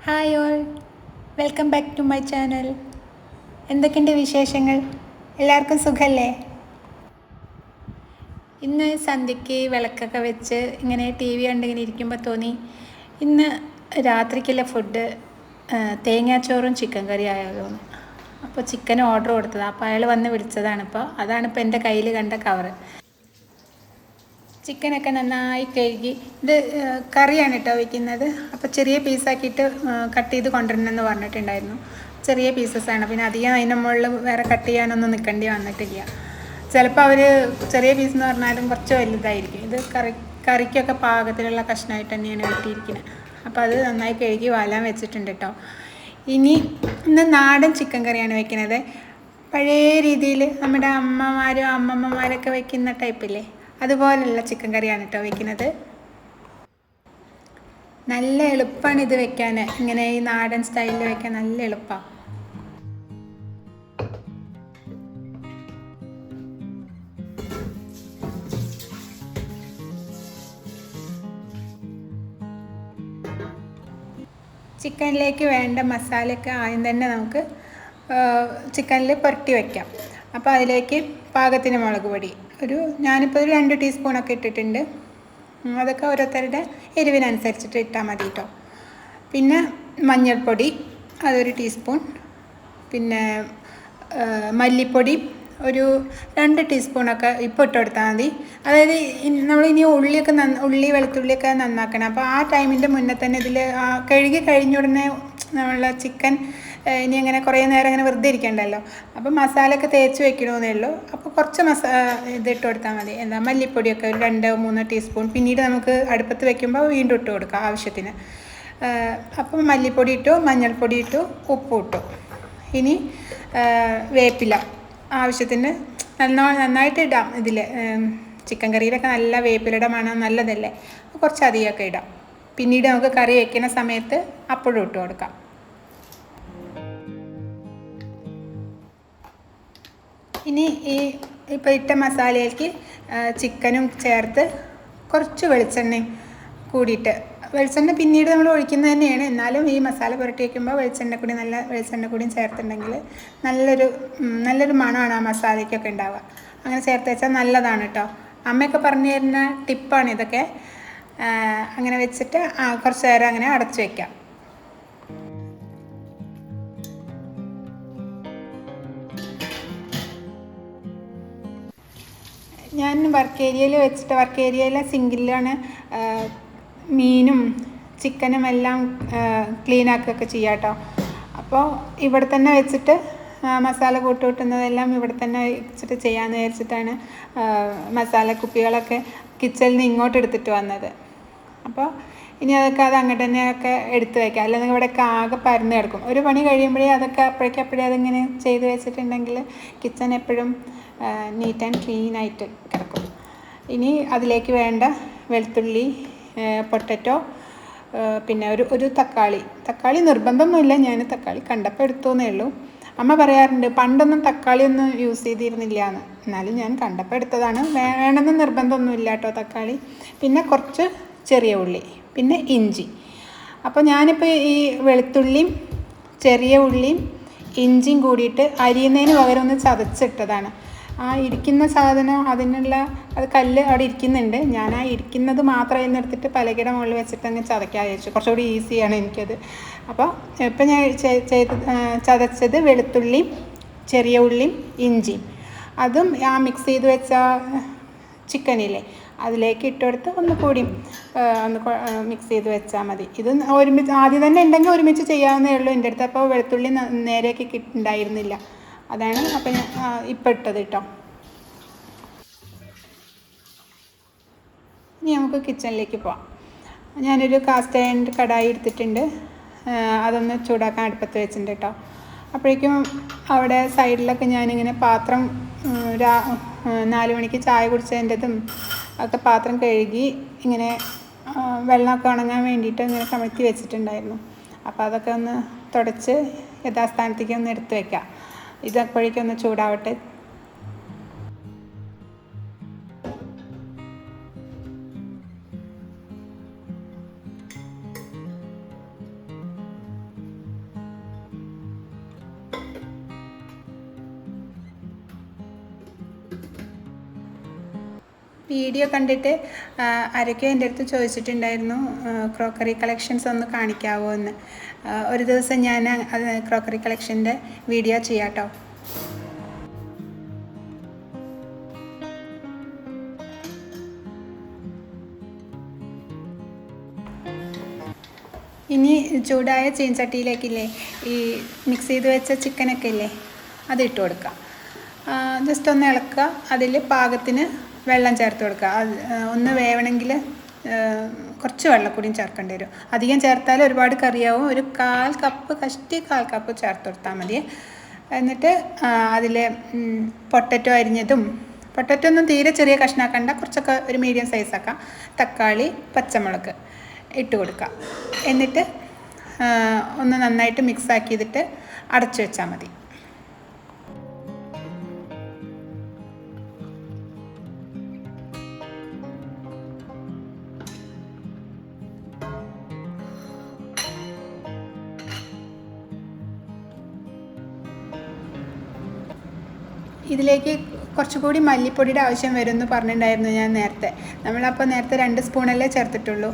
Hi all welcome back to my channel എന്തൊക്കെയുണ്ട് വിശേഷങ്ങൾ? എല്ലാവർക്കും സുഖമല്ലേ ഇന്ന് സന്ധ്യയ്ക്ക് വിളക്കൊക്കെ വെച്ച് ഇങ്ങനെ ടി വി കണ്ടിങ്ങനെ ഇരിക്കുമ്പോൾ തോന്നി ഇന്ന് രാത്രിക്കുള്ള ഫുഡ് തേങ്ങാച്ചോറും ചിക്കൻ കറി ആയാലോ അപ്പോൾ ചിക്കൻ ഓർഡർ കൊടുത്തതാണ് അപ്പോൾ അയാൾ വന്ന് വിളിച്ചതാണ് ഇപ്പോൾ അതാണ് ഇപ്പോൾ എന്റെ കയ്യിൽ കണ്ട കവറ് ചിക്കനൊക്കെ നന്നായി കഴുകി. ഇത് കറിയാണ് കേട്ടോ വയ്ക്കുന്നത് അപ്പോൾ ചെറിയ പീസാക്കിയിട്ട് കട്ട് ചെയ്ത് കൊണ്ടുവരണമെന്ന് പറഞ്ഞിട്ടുണ്ടായിരുന്നു. ചെറിയ പീസസ്സാണ് പിന്നെ അധികം അതിന്റെ മുകളിൽ വേറെ കട്ട് ചെയ്യാനൊന്നും നിൽക്കേണ്ടി വന്നിട്ടില്ല. ചിലപ്പോൾ അവർ ചെറിയ പീസ് എന്ന് പറഞ്ഞാലും കുറച്ച് വലുതായിരിക്കും. ഇത് കറി കറിക്കൊക്കെ പാകത്തിലുള്ള കഷ്ണമായിട്ട് തന്നെയാണ് വെട്ടിയിരിക്കുന്നത് അപ്പോൾ അത് നന്നായി കഴുകി വാലാൻ വെച്ചിട്ടുണ്ട് കേട്ടോ ഇനി ഇന്ന് നാടൻ ചിക്കൻ കറിയാണ് വെക്കുന്നത് പഴയ രീതിയിൽ നമ്മുടെ അമ്മമാരും അമ്മമ്മമാരൊക്കെ വെക്കുന്ന ടൈപ്പില്ലേ? അതുപോലുള്ള ചിക്കൻ കറിയാണ് കേട്ടോ വയ്ക്കുന്നത് നല്ല എളുപ്പമാണ് ഇത് വെക്കാൻ ഇങ്ങനെ ഈ നാടൻ സ്റ്റൈലിൽ വെക്കാൻ നല്ല എളുപ്പമാണ് ചിക്കനിലേക്ക് വേണ്ട മസാലയൊക്കെ ആദ്യം തന്നെ നമുക്ക് ചിക്കനിൽ പുരട്ടി വയ്ക്കാം അപ്പോൾ അതിലേക്ക് പാകത്തിന് മുളക് പൊടി. ഒരു ഞാനിപ്പോൾ ഒരു രണ്ട് ടീസ്പൂണൊക്കെ ഇട്ടിട്ടുണ്ട്. അതൊക്കെ ഓരോരുത്തരുടെ എരിവിനനുസരിച്ചിട്ട് ഇട്ടാൽ മതി കേട്ടോ പിന്നെ മഞ്ഞൾപ്പൊടി അതൊരു ടീസ്പൂൺ. പിന്നെ മല്ലിപ്പൊടി ഒരു രണ്ട് ടീസ്പൂണൊക്കെ ഇപ്പോൾ ഇട്ട് കൊടുത്താൽ മതി. അതായത് നമ്മൾ നമ്മളിനി ഉള്ളിയൊക്കെ നന്ന ഉള്ളി വെളുത്തുള്ളിയൊക്കെ നന്നാക്കണം. അപ്പോൾ ആ ടൈമിന്റെ മുന്നേ തന്നെ ഇതിൽ കഴുകി കഴിഞ്ഞ ഉടനെ നമ്മളെ ചിക്കൻ ഇനി അങ്ങനെ കുറേ നേരം അങ്ങനെ വെറുതെ ഇരിക്കണ്ടല്ലോ. അപ്പോൾ മസാലയൊക്കെ തേച്ച് വെക്കണമെന്നേ ഉള്ളൂ. അപ്പോൾ കുറച്ച് മസാ ഇതിട്ട് കൊടുത്താൽ മതി. എന്താ മല്ലിപ്പൊടിയൊക്കെ ഒരു രണ്ടോ മൂന്നോ ടീസ്പൂൺ. പിന്നീട് നമുക്ക് അടുപ്പത്ത് വെക്കുമ്പോൾ വീണ്ടും ഇട്ട് കൊടുക്കാം ആവശ്യത്തിന്. അപ്പം മല്ലിപ്പൊടി ഇട്ടു മഞ്ഞൾപ്പൊടി ഇട്ടു ഉപ്പ് ഇട്ടു. ഇനി വേപ്പില ആവശ്യത്തിന് നന്നോ നന്നായിട്ട് ഇടാം ഇതിൽ ചിക്കൻ കറിയിലൊക്കെ നല്ല വേപ്പിലയുടെ മണം നല്ലതല്ലേ? കുറച്ച് അധികമൊക്കെ ഇടാം. പിന്നീട് നമുക്ക് കറി വയ്ക്കുന്ന സമയത്ത് അപ്പോഴും ഇട്ട് കൊടുക്കാം. ഇനി ഈ ഇപ്പോൾ ഇട്ട മസാലയിലേക്ക് ചിക്കനും ചേർത്ത് കുറച്ച് വെളിച്ചെണ്ണയും കൂടിയിട്ട്. വെളിച്ചെണ്ണ പിന്നീട് നമ്മൾ ഒഴിക്കുന്നത് തന്നെയാണ്. എന്നാലും ഈ മസാല പുരട്ടി വയ്ക്കുമ്പോൾ വെളിച്ചെണ്ണ കൂടി നല്ല വെളിച്ചെണ്ണ കൂടിയും ചേർത്തിട്ടുണ്ടെങ്കിൽ നല്ലൊരു നല്ലൊരു മണമാണ് ആ മസാലയ്ക്കൊക്കെ ഉണ്ടാവുക. അങ്ങനെ ചേർത്ത് വെച്ചാൽ നല്ലതാണ് കേട്ടോ അമ്മയൊക്കെ പറഞ്ഞു തരുന്ന ടിപ്പാണ് ഇതൊക്കെ. അങ്ങനെ വെച്ചിട്ട് കുറച്ച് നേരം അങ്ങനെ അടച്ചു വയ്ക്കാം ഞാൻ വർക്ക് ഏരിയയിൽ വെച്ചിട്ട് വർക്ക് ഏരിയയിലെ സിങ്കിലാണ് മീനും ചിക്കനും എല്ലാം ക്ലീൻ ആക്കുകയൊക്കെ ചെയ്യാം കേട്ടോ അപ്പോൾ ഇവിടെ തന്നെ വെച്ചിട്ട് മസാല കൂട്ടി കൂട്ടുന്നതെല്ലാം ഇവിടെ തന്നെ വെച്ചിട്ട് ചെയ്യാമെന്ന് വിചാരിച്ചിട്ടാണ് മസാല കുപ്പികളൊക്കെ കിച്ചണിൽ നിന്ന് ഇങ്ങോട്ട് എടുത്തിട്ട് വന്നത്. അപ്പോൾ ഇനി അതൊക്കെ അത് അങ്ങോട്ട് തന്നെയൊക്കെ എടുത്ത് വയ്ക്കാം അല്ലെങ്കിൽ ഇവിടെയൊക്കെ ആകെ പരന്ന് കിടക്കും. ഒരു പണി കഴിയുമ്പോഴേ അതൊക്കെ അപ്പോഴേക്കപ്പോഴേ അതിങ്ങനെ ചെയ്ത് വെച്ചിട്ടുണ്ടെങ്കിൽ കിച്ചൺ എപ്പോഴും നീറ്റ് ആൻഡ് ക്ലീൻ ആയിട്ട് കിടക്കും. ഇനി അതിലേക്ക് വേണ്ട വെളുത്തുള്ളി പൊട്ടറ്റോ പിന്നെ ഒരു ഒരു തക്കാളി. തക്കാളി നിർബന്ധമൊന്നുമില്ല. ഞാൻ തക്കാളി കണ്ടപ്പോൾ എടുത്തോന്നേ ഉള്ളൂ. അമ്മ പറയാറുണ്ട് പണ്ടൊന്നും തക്കാളി ഒന്നും യൂസ് ചെയ്തിരുന്നില്ല എന്ന് എന്നാലും ഞാൻ കണ്ടപ്പോൾ എടുത്തതാണ്. വേണമെന്ന് നിർബന്ധമൊന്നുമില്ല കേട്ടോ തക്കാളി. പിന്നെ കുറച്ച് ചെറിയ ഉള്ളി പിന്നെ ഇഞ്ചി. അപ്പോൾ ഞാനിപ്പോൾ ഈ വെളുത്തുള്ളിയും ചെറിയ ഉള്ളിയും ഇഞ്ചിയും കൂടിയിട്ട് അരിയുന്നതിന് പകരം ഒന്ന് ചതച്ചിട്ടതാണ്. ആ ഇരിക്കുന്ന സാധനം അതിനുള്ള അത് കല്ല് അവിടെ ഇരിക്കുന്നുണ്ട്. ഞാൻ ആ ഇരിക്കുന്നത് മാത്രം എന്നെടുത്തിട്ട് പലകയുടെ മുകളിൽ വെച്ചിട്ട് അങ്ങ് ചതയ്ക്കാൻ വിചാരിച്ചു. കുറച്ചുകൂടി ഈസിയാണ് എനിക്കത്. അപ്പോൾ ഇപ്പം ഞാൻ ചെയ്ത് ചതച്ചത് വെളുത്തുള്ളിയും ചെറിയ ഉള്ളിയും ഇഞ്ചിയും. അതും ആ മിക്സ് ചെയ്ത് വെച്ച ചിക്കനില്ലേ അതിലേക്ക് ഇട്ടെടുത്ത് ഒന്ന് കൂടി ഒന്ന് മിക്സ് ചെയ്ത് വെച്ചാൽ മതി. ഇത് ഒരുമിച്ച് ആദ്യം തന്നെ ഉണ്ടെങ്കിൽ ഒരുമിച്ച് ചെയ്യാവുന്നേ ഉള്ളൂ. എന്റെ അടുത്ത് അപ്പോൾ വെളുത്തുള്ളി നേരെയൊക്കെ ഉണ്ടായിരുന്നില്ല അതാണ് അപ്പം ഇപ്പം ഇട്ടത് കേട്ടോ ഇനി നമുക്ക് കിച്ചണിലേക്ക് പോവാം. ഞാനൊരു കാസ്റ്റ് അയൺ കടായി എടുത്തിട്ടുണ്ട്. അതൊന്ന് ചൂടാക്കാൻ അടുപ്പത്ത് വെച്ചിട്ടുണ്ട് കേട്ടോ അപ്പോഴേക്കും അവിടെ സൈഡിലൊക്കെ ഞാനിങ്ങനെ പാത്രം രാ നാല് മണിക്ക് ചായ കുടിച്ചതിന്റെതും ഒക്കെ പാത്രം കഴുകി ഇങ്ങനെ വെള്ളമൊക്കെ ഉണങ്ങാൻ വേണ്ടിയിട്ട് ഇങ്ങനെ കമഴ്ത്തി വെച്ചിട്ടുണ്ടായിരുന്നു. അപ്പോൾ അതൊക്കെ ഒന്ന് തുടച്ച് യഥാസ്ഥാനത്തേക്ക് ഒന്ന് എടുത്ത് വെക്കാം. ഇതപ്പോഴേക്കും ഒന്ന് ചൂടാവട്ടെ. വീഡിയോ കണ്ടിട്ട് ആരൊക്കെയോ എന്റെ അടുത്ത് ചോദിച്ചിട്ടുണ്ടായിരുന്നു ക്രോക്കറി കളക്ഷൻസ് ഒന്ന് കാണിക്കാവോ എന്ന്. ഒരു ദിവസം ഞാൻ ക്രോക്കറി കളക്ഷന്റെ വീഡിയോ ചെയ്യാട്ടോ. ഇനി ചൂടായ ചീൻചട്ടിയിലേക്കില്ലേ ഈ മിക്സ് ചെയ്ത് വെച്ച ചിക്കനൊക്കെ ഇല്ലേ അത് ഇട്ട് കൊടുക്കാം ജസ്റ്റ് ഒന്ന് ഇളക്കുക. അതിൽ പാകത്തിന് വെള്ളം ചേർത്ത് കൊടുക്കുക. ഒന്ന് വേവണമെങ്കിൽ കുറച്ച് വെള്ളക്കൂടിയും ചേർക്കേണ്ടി വരും. അധികം ചേർത്താൽ ഒരുപാട് കറിയാവും. ഒരു കാൽ കപ്പ് കഷ്ടി കാൽ കപ്പ് ചേർത്ത് കൊടുത്താൽ മതി. എന്നിട്ട് അതിൽ പൊട്ടറ്റോ അരിഞ്ഞതും പൊട്ടറ്റോ ഒന്നും തീരെ ചെറിയ കഷ്ണാക്കണ്ട. കുറച്ചൊക്കെ ഒരു മീഡിയം സൈസ് സൈസാക്കാം തക്കാളി പച്ചമുളക് ഇട്ട് കൊടുക്കുക. എന്നിട്ട് ഒന്ന് നന്നായിട്ട് മിക്സ് ആക്കിയിട്ട് അടച്ചു വെച്ചാൽ മതി. ഇതിലേക്ക് കുറച്ചുകൂടി മല്ലിപ്പൊടിയുടെ ആവശ്യം വരുമെന്ന് പറഞ്ഞിട്ടുണ്ടായിരുന്നു ഞാൻ നേരത്തെ. നമ്മളപ്പോൾ നേരത്തെ രണ്ട് സ്പൂണല്ലേ ചേർത്തിട്ടുള്ളൂ.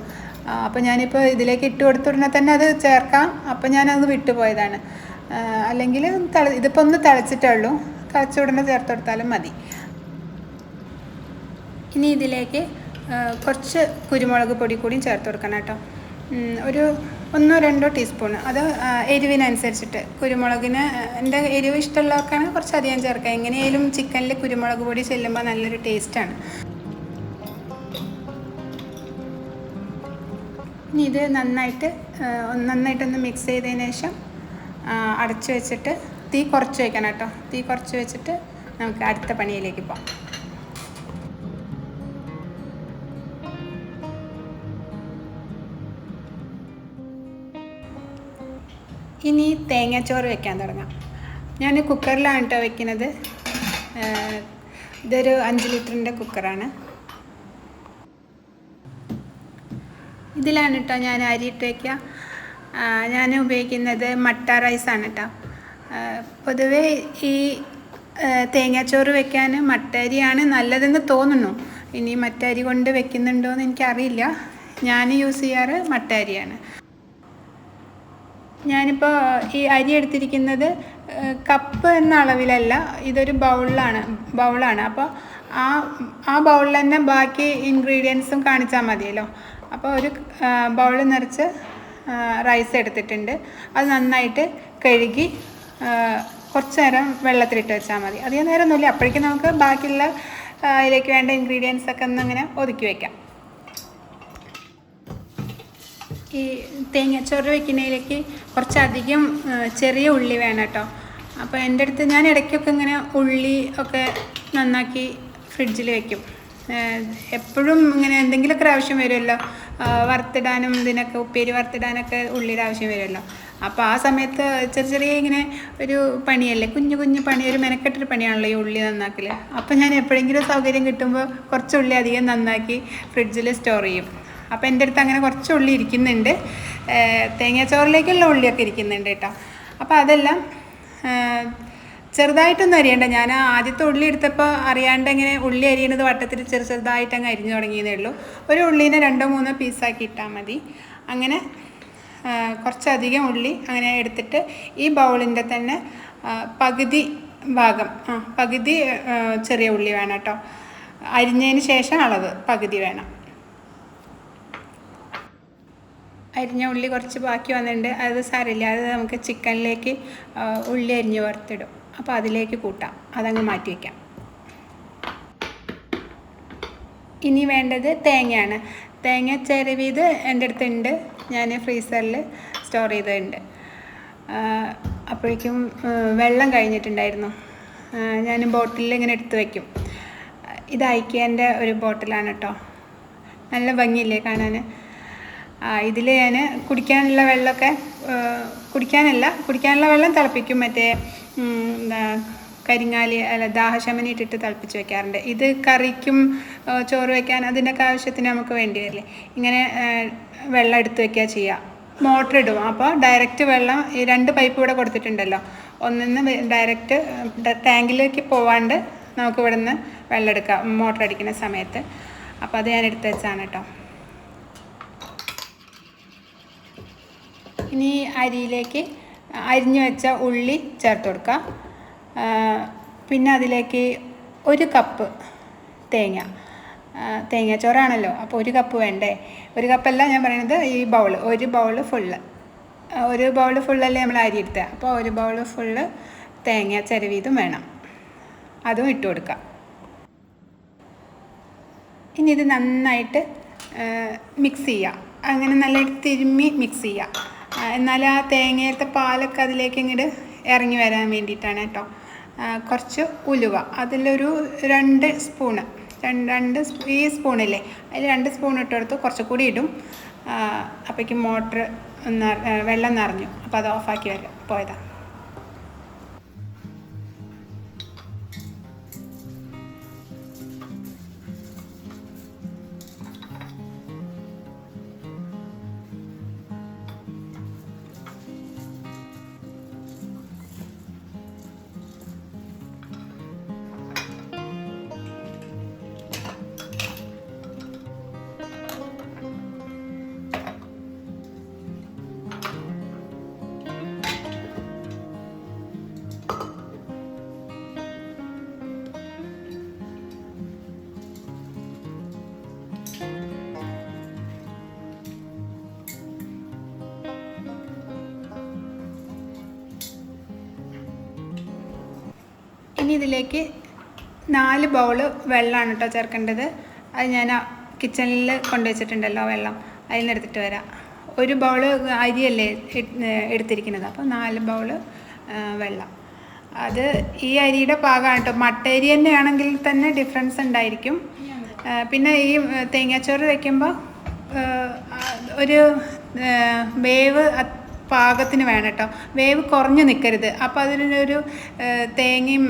അപ്പോൾ ഞാനിപ്പോൾ ഇതിലേക്ക് ഇട്ട് കൊടുത്ത ഉടനെ തന്നെ അത് ചേർക്കാം. അപ്പോൾ ഞാനത് വിട്ടുപോയതാണ് അല്ലെങ്കിൽ തിള ഇതിപ്പോൾ ഒന്ന് തിളച്ചിട്ടേ ഉള്ളൂ. തിളച്ച ഉടനെ ചേർത്ത് കൊടുത്താലും മതി. ഇനി ഇതിലേക്ക് കുറച്ച് കുരുമുളക് പൊടി കൂടിയും ചേർത്ത് കൊടുക്കണം കേട്ടോ. ഒരു ഒന്നോ രണ്ടോ ടീസ്പൂൺ അത് എരിവിനനുസരിച്ചിട്ട്. കുരുമുളകിന് എന്റെ എരിവ് ഇഷ്ടമുള്ളവർക്കാണ് കുറച്ച് അധികം ചേർക്കുക എങ്ങനെയായാലും ചിക്കനിൽ കുരുമുളക് പൊടി ചെല്ലുമ്പോൾ നല്ലൊരു ടേസ്റ്റാണ് ഇനി ഇത് നന്നായിട്ട് നന്നായിട്ടൊന്ന് മിക്സ് ചെയ്തതിന് ശേഷം അടച്ചു വെച്ചിട്ട് തീ കുറച്ച് വയ്ക്കണം കേട്ടോ. തീ കുറച്ച് വെച്ചിട്ട് നമുക്ക് അടുത്ത പണിയിലേക്ക് പോകാം. തേങ്ങാച്ചോറ് വെക്കാൻ തുടങ്ങാം. ഞാൻ കുക്കറിലാണ് കേട്ടോ വെക്കുന്നത്. ഇതൊരു അഞ്ച് ലിറ്ററിന്റെ കുക്കറാണ്. ഇതിലാണ് കേട്ടോ ഞാൻ അരി വയ്ക്കുക ഞാൻ ഉപയോഗിക്കുന്നത് മട്ട റൈസാണ് കേട്ടോ പൊതുവേ ഈ തേങ്ങാച്ചോറ് വെക്കാൻ മട്ട അരിയാണ് നല്ലതെന്ന് തോന്നുന്നു. ഇനി മറ്റരി കൊണ്ട് വെക്കുന്നുണ്ടോ എന്ന് എനിക്കറിയില്ല. ഞാൻ യൂസ് ചെയ്യാറ് മട്ട അരിയാണ്. ഞാനിപ്പോൾ ഈ അരി എടുത്തിരിക്കുന്നത് കപ്പ് എന്ന അളവിലല്ല ഇതൊരു ബൗളിലാണ് ബൗളാണ്. അപ്പോൾ ആ ആ ബൗളിൽ തന്നെ ബാക്കി ഇൻഗ്രീഡിയൻസും കാണിച്ചാൽ മതിയല്ലോ. അപ്പോൾ ഒരു ബൗൾ നിറച്ച് റൈസ് എടുത്തിട്ടുണ്ട്. അത് നന്നായിട്ട് കഴുകി കുറച്ച് നേരം വെള്ളത്തിലിട്ട് വെച്ചാൽ മതി. അധികം നേരമൊന്നുമില്ല. അപ്പോഴേക്കും നമുക്ക് ബാക്കിയുള്ള അതിലേക്ക് വേണ്ട ഇൻഗ്രീഡിയൻസ് ഒക്കെ ഒന്ന് ഒതുക്കി വയ്ക്കാം ഈ തേങ്ങാച്ചോറ് വെക്കുന്നതിലേക്ക് കുറച്ചധികം ചെറിയ ഉള്ളി വേണം കേട്ടോ. അപ്പോൾ എന്റെ അടുത്ത് ഞാൻ ഇടയ്ക്കൊക്കെ ഇങ്ങനെ ഉള്ളി ഒക്കെ നന്നാക്കി ഫ്രിഡ്ജിൽ വെക്കും. എപ്പോഴും ഇങ്ങനെ എന്തെങ്കിലുമൊക്കെ ആവശ്യം വരുമല്ലോ. വറുത്തിടാനും ഇതിനൊക്കെ ഉപ്പേരി വറുത്തിടാനൊക്കെ ഉള്ളിയുടെ ആവശ്യം വരുമല്ലോ. അപ്പോൾ ആ സമയത്ത് ചെറിയ ചെറിയ ഇങ്ങനെ ഒരു പണിയല്ലേ കുഞ്ഞു കുഞ്ഞു പണി ഒരു മെനക്കെട്ടൊരു പണിയാണല്ലോ ഈ ഉള്ളി നന്നാക്കൽ അപ്പോൾ ഞാൻ എപ്പോഴെങ്കിലും സൗകര്യം കിട്ടുമ്പോൾ കുറച്ച് ഉള്ളി അധികം നന്നാക്കി ഫ്രിഡ്ജിൽ സ്റ്റോർ ചെയ്യും. അപ്പോൾ എന്റെ അടുത്ത് അങ്ങനെ കുറച്ച് ഉള്ളി ഇരിക്കുന്നുണ്ട്. തേങ്ങാച്ചോറിലേക്കുള്ള ഉള്ളിയൊക്കെ ഇരിക്കുന്നുണ്ട് കേട്ടോ. അപ്പോൾ അതെല്ലാം ചെറുതായിട്ടൊന്നും അരിയണ്ട. ഞാൻ ആദ്യത്തെ ഉള്ളി എടുത്തപ്പോൾ അറിയാണ്ട് ഇങ്ങനെ ഉള്ളി അരിയണത് വട്ടത്തിൽ ചെറു ചെറുതായിട്ട് അങ്ങ് അരിഞ്ഞു തുടങ്ങിയതേ ഉള്ളൂ. ഒരു ഉള്ളീനെ രണ്ടോ മൂന്നോ പീസാക്കി ഇട്ടാൽ മതി. അങ്ങനെ കുറച്ചധികം ഉള്ളി അങ്ങനെ എടുത്തിട്ട് ഈ ബൗളിന്റെ തന്നെ പകുതി ഭാഗം ആ പകുതി ചെറിയ ഉള്ളി വേണം കേട്ടോ. അരിഞ്ഞതിന് ശേഷം അളവ് പകുതി വേണം. അരിഞ്ഞ ഉള്ളി കുറച്ച് ബാക്കി വന്നിട്ടുണ്ട്. അത് സാരമില്ല. അത് നമുക്ക് ചിക്കനിലേക്ക് ഉള്ളി അരിഞ്ഞ് വറുത്തിടും. അപ്പോൾ അതിലേക്ക് കൂട്ടാം. അതങ്ങ് മാറ്റി വയ്ക്കാം ഇനി വേണ്ടത് തേങ്ങയാണ്. തേങ്ങ ചിരവിയത് എന്റെ അടുത്തുണ്ട്. ഞാൻ ഫ്രീസറിൽ സ്റ്റോർ ചെയ്തിട്ടുണ്ട് അപ്പോഴേക്കും വെള്ളം കഴിഞ്ഞിട്ടുണ്ടായിരുന്നു. ഞാൻ ബോട്ടിലിൽ ഇങ്ങനെ എടുത്ത് വയ്ക്കും ഇത് ഐക്യേന്റെ ഒരു ബോട്ടിലാണ് കേട്ടോ. നല്ല ഭംഗിയില്ലേ കാണാൻ? ഇതിൽ ഞാൻ കുടിക്കാനുള്ള വെള്ളമൊക്കെ കുടിക്കാനല്ല കുടിക്കാനുള്ള വെള്ളം തിളപ്പിക്കും. മറ്റേ എന്താ കരിങ്ങാലി അല്ല ദാഹശമനി ഇട്ടിട്ട് തിളപ്പിച്ച് വെക്കാറുണ്ട്. ഇത് കറിക്കും ചോറ് വെക്കാൻ അതിന്റെയൊക്കെ ആവശ്യത്തിന് നമുക്ക് വേണ്ടി വരില്ലേ? ഇങ്ങനെ വെള്ളം എടുത്ത് വയ്ക്കുക ചെയ്യുക മോട്ടർ ഇടും. അപ്പോൾ ഡയറക്റ്റ് വെള്ളം ഈ രണ്ട് പൈപ്പ് ഇവിടെ കൊടുത്തിട്ടുണ്ടല്ലോ. ഒന്നിന്ന് ഡയറക്റ്റ് ടാങ്കിലേക്ക് പോവാണ്ട് നമുക്ക് ഇവിടുന്ന് വെള്ളം എടുക്കാം മോട്ടർ അടിക്കുന്ന സമയത്ത്. അപ്പോൾ അത് ഞാൻ എടുത്ത് വെച്ചാണ് കേട്ടോ. ഇനി അരിയിലേക്ക് അരിഞ്ഞു വെച്ച ഉള്ളി ചേർത്ത് കൊടുക്കുക. പിന്നെ അതിലേക്ക് ഒരു കപ്പ് തേങ്ങ. തേങ്ങ തേങ്ങാച്ചോറാണല്ലോ. അപ്പോൾ ഒരു കപ്പ് വേണ്ടേ? ഒരു കപ്പല്ല ഞാൻ പറയുന്നത് ഈ ബൗൾ ഒരു ബൗൾ ഫുള്ള് ഒരു ബൗൾ ഫുള്ളല്ലേ നമ്മൾ അരി എടുത്തത് അപ്പോൾ ഒരു ബൗൾ ഫുള്ള് തേങ്ങ ചരവീതും വേണം. അതും ഇട്ട് കൊടുക്കുക. ഇനി ഇത് നന്നായിട്ട് മിക്സ് ചെയ്യുക. അങ്ങനെ നല്ലതായിട്ട് തിരുമ്മി മിക്സ് ചെയ്യുക. എന്നാൽ ആ തേങ്ങയിലത്തെ പാലൊക്കെ അതിലേക്ക് ഇങ്ങോട്ട് ഇറങ്ങി വരാൻ വേണ്ടിയിട്ടാണ് കേട്ടോ. കുറച്ച് ഉലുവ. അതിലൊരു രണ്ട് സ്പൂണ്. രണ്ട് രണ്ട് ഈ സ്പൂണില്ലേ? അതിൽ രണ്ട് സ്പൂൺ ഇട്ടെടുത്ത് കുറച്ച് കൂടി ഇടും. അപ്പോഴേക്കും മോട്ടർ വെള്ളം നിറഞ്ഞു. അപ്പോൾ അത് ഓഫാക്കി വരാം പോയതാണ് ഇതിലേക്ക് നാല് ബൗൾ വെള്ളമാണ് കേട്ടോ ചേർക്കേണ്ടത്. അത് ഞാൻ കിച്ചണിൽ കൊണ്ടുവച്ചിട്ടുണ്ടല്ലോ വെള്ളം. അതിൽ നിന്ന് എടുത്തിട്ട് വരാം. ഒരു ബൗൾ അരിയല്ലേ എടുത്തിരിക്കുന്നത്. അപ്പോൾ നാല് ബൗൾ വെള്ളം. അത് ഈ അരിയുടെ പാകമാണ് കേട്ടോ മട്ട അരി തന്നെ ഡിഫറൻസ് ഉണ്ടായിരിക്കും. പിന്നെ ഈ തേങ്ങാച്ചോറ് വയ്ക്കുമ്പോൾ ഒരു വേവ് പാകത്തിന് വേണം കേട്ടോ വേവ് കുറഞ്ഞു നിൽക്കരുത് അപ്പോൾ അതിനൊരു തേങ്ങയും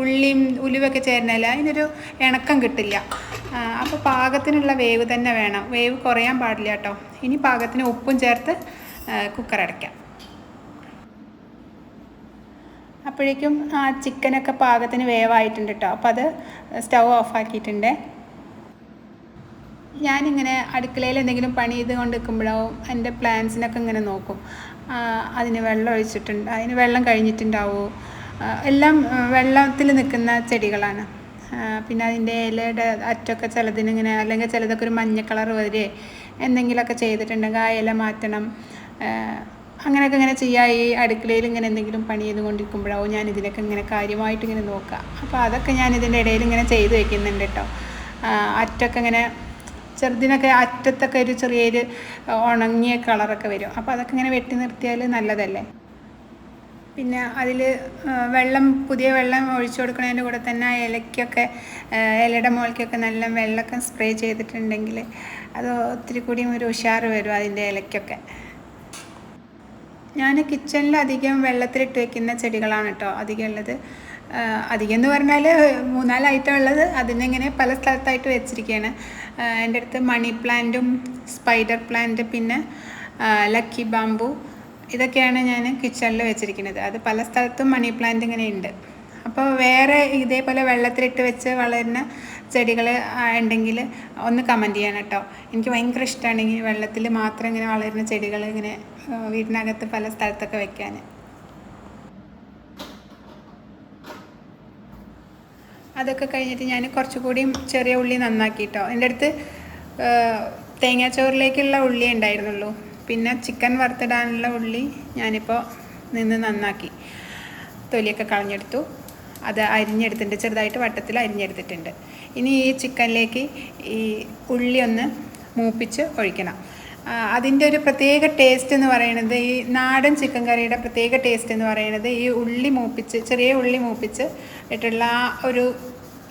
ഉള്ളിയും ഉലുവൊക്കെ ചേരുന്നില്ല അതിനൊരു ഇണക്കം കിട്ടില്ല. അപ്പോൾ പാകത്തിനുള്ള വേവ് തന്നെ വേണം. വേവ് കുറയാൻ പാടില്ല കേട്ടോ. ഇനി പാകത്തിന് ഉപ്പും ചേർത്ത് കുക്കർ അടയ്ക്കാം. അപ്പോഴേക്കും ആ ചിക്കനൊക്കെ പാകത്തിന് വേവായിട്ടുണ്ട് കേട്ടോ. അപ്പോൾ അത് സ്റ്റൗ ഓഫാക്കിയിട്ടുണ്ട് ഞാനിങ്ങനെ അടുക്കളയിൽ എന്തെങ്കിലും പണി ചെയ്ത് കൊണ്ട് നിൽക്കുമ്പോഴോ എന്റെ പ്ലാന്റ്സിനൊക്കെ ഇങ്ങനെ നോക്കും. അതിന് വെള്ളം ഒഴിച്ചിട്ടുണ്ട് അതിന് വെള്ളം കഴിഞ്ഞിട്ടുണ്ടാവോ? എല്ലാം വെള്ളത്തിൽ നിൽക്കുന്ന ചെടികളാണ്. പിന്നെ അതിന്റെ ഇലയുടെ അറ്റൊക്കെ ചിലതിനിങ്ങനെ അല്ലെങ്കിൽ ചിലതൊക്കെ ഒരു മഞ്ഞ കളർ വരെ എന്തെങ്കിലുമൊക്കെ ചെയ്തിട്ടുണ്ടെങ്കിൽ ആ ഇല മാറ്റണം. അങ്ങനെയൊക്കെ ഇങ്ങനെ ചെയ്യുക ഈ അടുക്കളയിൽ ഇങ്ങനെ എന്തെങ്കിലും പണി ചെയ്തുകൊണ്ടിരിക്കുമ്പോഴാവും ഞാൻ ഇതിനൊക്കെ ഇങ്ങനെ കാര്യമായിട്ട് ഇങ്ങനെ നോക്കുക. അപ്പോൾ അതൊക്കെ ഞാൻ ഇതിന്റെ ഇടയിൽ ഇങ്ങനെ ചെയ്ത് വെക്കുന്നുണ്ട് കേട്ടോ. അറ്റൊക്കെ ഇങ്ങനെ ചെറുതിനൊക്കെ അറ്റത്തൊക്കെ ഒരു ചെറിയൊരു ഉണങ്ങിയ കളറൊക്കെ വരും. അപ്പോൾ അതൊക്കെ ഇങ്ങനെ വെട്ടി നിർത്തിയാൽ നല്ലതല്ലേ? പിന്നെ അതിൽ വെള്ളം പുതിയ വെള്ളം ഒഴിച്ചു കൊടുക്കുന്നതിന്റെ കൂടെ തന്നെ ആ ഇലയ്ക്കൊക്കെ ഇലയുടെ മുകളിലേക്കൊക്കെ നല്ല വെള്ളമൊക്കെ സ്പ്രേ ചെയ്തിട്ടുണ്ടെങ്കിൽ അത് ഒത്തിരി കൂടിയും ഒരു ഉഷാറ് വരും അതിന്റെ ഇലയ്ക്കൊക്കെ ഞാൻ കിച്ചണിൽ അധികം വെള്ളത്തിലിട്ട് വെക്കുന്ന ചെടികളാണ് കേട്ടോ അധികം ഉള്ളത്. അധികം എന്ന് പറഞ്ഞാൽ മൂന്നാൽ ഐറ്റം ഉള്ളത് അതിനിങ്ങനെ പല സ്ഥലത്തായിട്ട് വെച്ചിരിക്കുകയാണ് എന്റെ അടുത്ത് മണി പ്ലാന്റും സ്പൈഡർ പ്ലാന്റ് പിന്നെ ലക്കി ബാമ്പു ഇതൊക്കെയാണ് ഞാൻ കിച്ചണിൽ വെച്ചിരിക്കുന്നത്. അത് പല സ്ഥലത്തും മണി പ്ലാന്റ് ഇങ്ങനെ ഉണ്ട്. അപ്പോൾ വേറെ ഇതേപോലെ വെള്ളത്തിലിട്ട് വെച്ച് വളരുന്ന ചെടികൾ ഉണ്ടെങ്കിൽ ഒന്ന് കമന്റ് ചെയ്യണം കേട്ടോ എനിക്ക് ഭയങ്കര ഇഷ്ടമാണ് ഈ വെള്ളത്തിൽ മാത്രം ഇങ്ങനെ വളരുന്ന ചെടികൾ ഇങ്ങനെ വീടിനകത്ത് പല സ്ഥലത്തൊക്കെ വെക്കാൻ അതൊക്കെ കഴിഞ്ഞിട്ട് ഞാൻ കുറച്ചുകൂടി ചെറിയ ഉള്ളി നന്നാക്കി കേട്ടോ എന്റെ അടുത്ത് തേങ്ങാച്ചോറിലേക്കുള്ള ഉള്ളി ഉണ്ടായിരുന്നുള്ളൂ. പിന്നെ ചിക്കൻ വറുത്തിടാനുള്ള ഉള്ളി ഞാനിപ്പോൾ നിന്ന് നന്നാക്കി. തൊലിയൊക്കെ കളഞ്ഞെടുത്തു. അത് അരിഞ്ഞെടുത്തിട്ടുണ്ട്. ചെറുതായിട്ട് വട്ടത്തിൽ അരിഞ്ഞെടുത്തിട്ടുണ്ട്. ഇനി ഈ ചിക്കനിലേക്ക് ഈ ഉള്ളി ഒന്ന് മൂപ്പിച്ച് ഒഴിക്കണം. അതിന്റെ ഒരു പ്രത്യേക ടേസ്റ്റ് എന്ന് പറയുന്നത് ഈ നാടൻ ചിക്കൻ കറിയുടെ പ്രത്യേക ടേസ്റ്റ് എന്ന് പറയുന്നത് ഈ ഉള്ളി മൂപ്പിച്ച് ചെറിയ ഉള്ളി മൂപ്പിച്ച് ഇട്ടുള്ള ആ ഒരു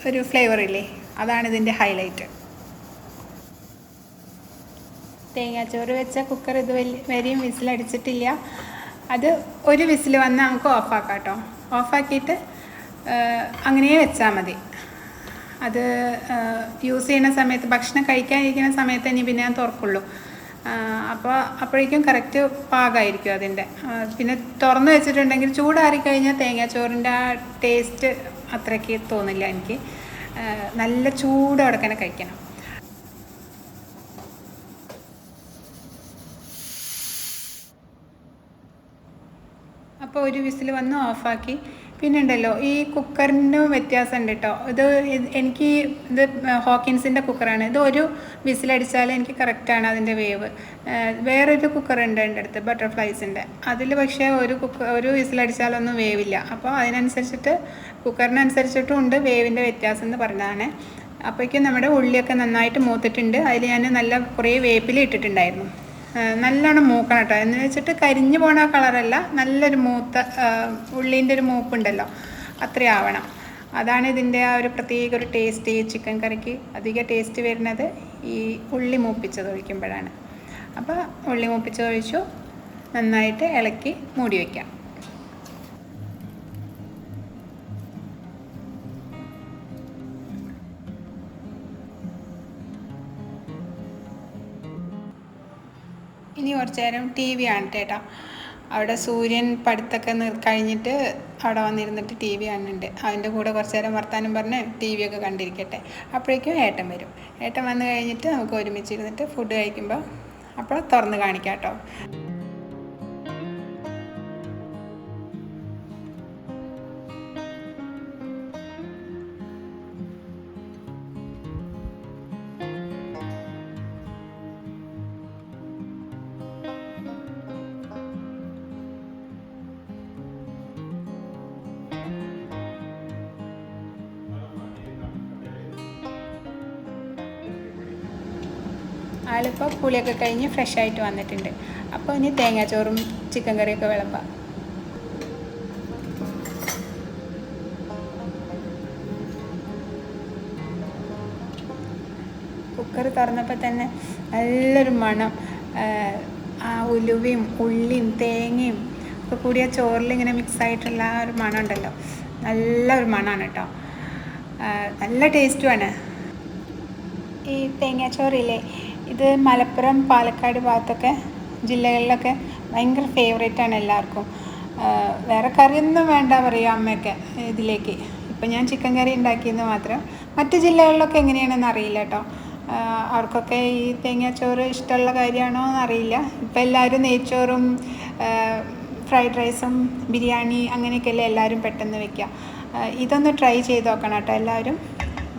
ഒരു ഫ്ലേവർ ഇല്ലേ? അതാണ് ഇതിന്റെ ഹൈലൈറ്റ് തേങ്ങാച്ചോറ് വെച്ച കുക്കർ ഇത് വരെയും വിസിലടിച്ചിട്ടില്ല. അത് ഒരു വിസിൽ വന്ന് നമുക്ക് ഓഫാക്കാം കേട്ടോ ഓഫാക്കിയിട്ട് അങ്ങനെ വെച്ചാൽ മതി. അത് യൂസ് ചെയ്യുന്ന സമയത്ത് ഭക്ഷണം കഴിക്കാതിരിക്കുന്ന സമയത്ത് ഇനി പിന്നെ ഞാൻ തുറക്കുള്ളൂ. അപ്പോൾ അപ്പോഴേക്കും കറക്റ്റ് പാകമായിരിക്കും അതിന്റെ. പിന്നെ തുറന്ന് വെച്ചിട്ടുണ്ടെങ്കിൽ ചൂടാറി കഴിഞ്ഞാൽ തേങ്ങാച്ചോറിന്റെ ആ ടേസ്റ്റ് അത്രയ്ക്ക് തോന്നില്ല എനിക്ക്. നല്ല ചൂടോടെ തന്നെ കഴിക്കണം. അപ്പോൾ ഒരു വിസിൽ വന്ന് ഓഫാക്കി പിന്നെ ഉണ്ടല്ലോ ഈ കുക്കറിനും വ്യത്യാസമുണ്ട് കേട്ടോ ഇത് എനിക്ക് ഇത് ഹോക്കിൻസിന്റെ കുക്കറാണ്. ഇത് ഒരു വിസിലടിച്ചാൽ എനിക്ക് കറക്റ്റാണ് അതിന്റെ വേവ്. വേറൊരു കുക്കർ ഉണ്ട് എന്റെ അടുത്ത് ബട്ടർഫ്ലൈസിന്റെ അതിൽ പക്ഷേ ഒരു കുക്കർ ഒരു വിസിലടിച്ചാലൊന്നും വേവില്ല. അപ്പോൾ അതിനനുസരിച്ചിട്ട് കുക്കറിനനുസരിച്ചിട്ടും ഉണ്ട് വേവിന്റെ വ്യത്യാസം എന്ന് പറഞ്ഞതാണ്. അപ്പോഴേക്കും നമ്മുടെ ഉള്ളിയൊക്കെ നന്നായിട്ട് മൂത്തിട്ടുണ്ട്. അതിൽ ഞാൻ നല്ല കുറേ വേപ്പില ഇട്ടിട്ടുണ്ടായിരുന്നു. നല്ലോണം മൂക്കണം കേട്ടോ എന്ന് വെച്ചിട്ട് കരിഞ്ഞു പോണ കളറല്ല നല്ലൊരു മൂത്ത ഉള്ളീന്റെ ഒരു മൂപ്പുണ്ടല്ലോ അത്രയാവണം അതാണ് ഇതിന്റെ ആ ഒരു പ്രത്യേക ഒരു ടേസ്റ്റ് ഈ ചിക്കൻ കറിക്ക് അധിക ടേസ്റ്റ് വരുന്നത് ഈ ഉള്ളി മൂപ്പിച്ചത് ഒഴിക്കുമ്പോഴാണ്. അപ്പോൾ ഉള്ളി മൂപ്പിച്ചത് ഒഴിച്ചു നന്നായിട്ട് ഇളക്കി മൂടി വയ്ക്കാം ഇനി കുറച്ച് നേരം ടി വി കാണട്ടെ കേട്ടോ അവിടെ സൂര്യൻ പഠിത്തമൊക്കെ കഴിഞ്ഞിട്ട് അവിടെ വന്നിരുന്നിട്ട് ടി വി കാണുന്നുണ്ട്. അവന്റെ കൂടെ കുറച്ച് നേരം വർത്താനം പറഞ്ഞ് ടി വി ഒക്കെ കണ്ടിരിക്കട്ടെ. അപ്പോഴേക്കും ഏട്ടൻ വരും. ഏട്ടൻ വന്നു കഴിഞ്ഞിട്ട് നമുക്ക് ഒരുമിച്ചിരുന്നിട്ട് ഫുഡ് കഴിക്കുമ്പോൾ അപ്പോൾ തുറന്ന് കാണിക്കാം കേട്ടോ ആളിപ്പോൾ പുളിയൊക്കെ കഴിഞ്ഞ് ഫ്രഷ് ആയിട്ട് വന്നിട്ടുണ്ട്. അപ്പോൾ ഇനി തേങ്ങാച്ചോറും ചിക്കൻ കറിയൊക്കെ വിളമ്പാം. കുക്കർ തുറന്നപ്പോൾ തന്നെ നല്ലൊരു മണം. ആ, ഉലുവയും ഉള്ളിയും തേങ്ങയും ഒക്കെ കൂടിയ ചോറിൽ ഇങ്ങനെ മിക്സ് ആയിട്ടുള്ള ആ ഒരു മണം ഉണ്ടല്ലോ. നല്ലൊരു മണമാണ് കേട്ടോ നല്ല ടേസ്റ്റുമാണ് ഈ തേങ്ങാച്ചോറില്ലേ ഇത് മലപ്പുറം പാലക്കാട് ഭാഗത്തൊക്കെ ജില്ലകളിലൊക്കെ ഭയങ്കര ഫേവറേറ്റ് ആണ് എല്ലാവർക്കും. വേറെ കറിയൊന്നും വേണ്ട പറയും അമ്മയൊക്കെ ഇതിലേക്ക്. ഇപ്പം ഞാൻ ചിക്കൻ കറി ഉണ്ടാക്കിയെന്ന് മാത്രം. മറ്റ് ജില്ലകളിലൊക്കെ എങ്ങനെയാണെന്ന് അറിയില്ല കേട്ടോ അവർക്കൊക്കെ ഈ തേങ്ങാച്ചോറ് ഇഷ്ടമുള്ള കാര്യമാണോ എന്നറിയില്ല ഇപ്പം എല്ലാവരും നെയ്ച്ചോറും ഫ്രൈഡ് റൈസും ബിരിയാണി അങ്ങനെയൊക്കെയല്ലേ എല്ലാവരും പെട്ടെന്ന് വെക്കുക ഇതൊന്ന് ട്രൈ ചെയ്ത് നോക്കണം കേട്ടോ എല്ലാവരും.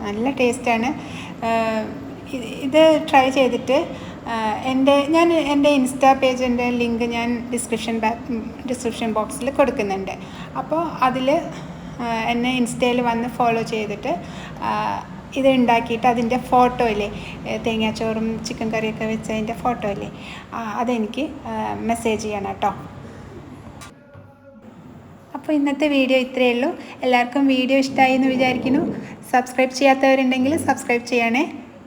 നല്ല ടേസ്റ്റാണ് ഇത് ട്രൈ ചെയ്തിട്ട് എന്റെ ഞാൻ എന്റെ ഇൻസ്റ്റാ പേജിന്റെ ലിങ്ക് ഞാൻ ഡിസ്ക്രിപ്ഷൻ ഡിസ്ക്രിപ്ഷൻ ബോക്സിൽ കൊടുക്കുന്നുണ്ട്. അപ്പോൾ അതിൽ എന്നെ ഇൻസ്റ്റയിൽ വന്ന് ഫോളോ ചെയ്തിട്ട് ഇത് ഉണ്ടാക്കിയിട്ട് അതിന്റെ ഫോട്ടോ ഇല്ലേ തേങ്ങാച്ചോറും ചിക്കൻ കറിയൊക്കെ വെച്ചതിന്റെ ഫോട്ടോ ഇല്ലേ അതെനിക്ക് മെസ്സേജ് ചെയ്യണം കേട്ടോ. അപ്പോൾ ഇന്നത്തെ വീഡിയോ ഇത്രയേ ഉള്ളൂ. എല്ലാവർക്കും വീഡിയോ ഇഷ്ടമായി എന്ന് വിചാരിക്കുന്നു. സബ്സ്ക്രൈബ് ചെയ്യാത്തവരുണ്ടെങ്കിൽ സബ്സ്ക്രൈബ് ചെയ്യണേ.